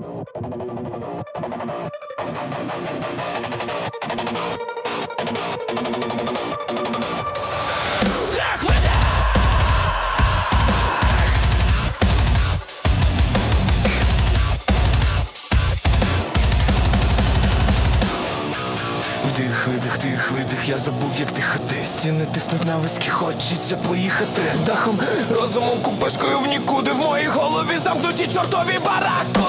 Вдих, видих! Тих, видих, я забув, як дихати Стіни тиснуть на виски, хочеться поїхати Дахом, розумом, купешкою в нікуди В моїй голові замкнуті чортові баракуди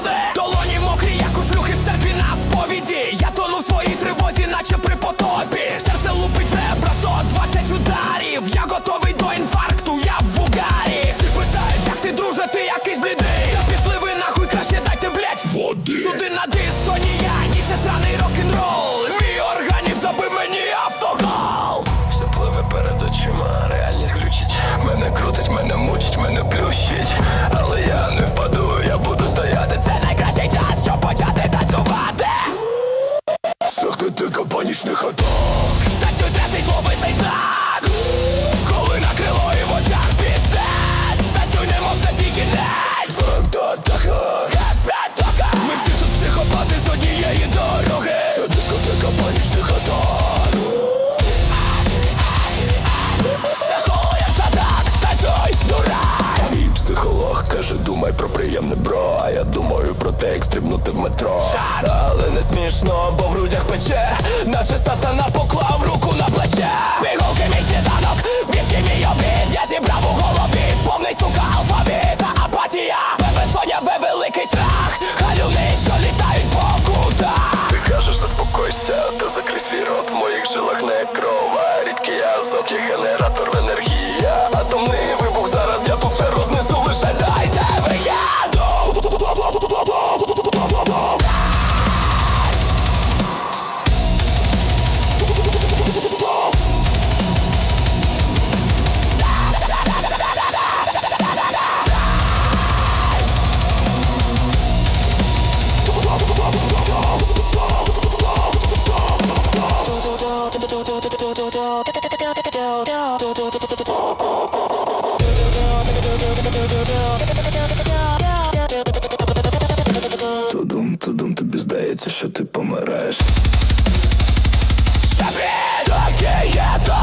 те, як стрибнути в метро. Але не смішно, бо в грудях пече Наче сатана поклав руку на плече. Пігулки мій сніданок, віскі мій обід. Я зібрав у голові повний сука алфавіт Та апатія, безсоння, ви великий страх. Галюни, що літають по кутах. Ти кажеш, заспокойся, та закрий свій рот. В моїх жилах не кров, а рідкий азот Є генератор енергія Атомний вибух зараз, я тут все рознесу. Лише Тудум, тудум, тобі здається, що ти помираєш. Собі доки є, то!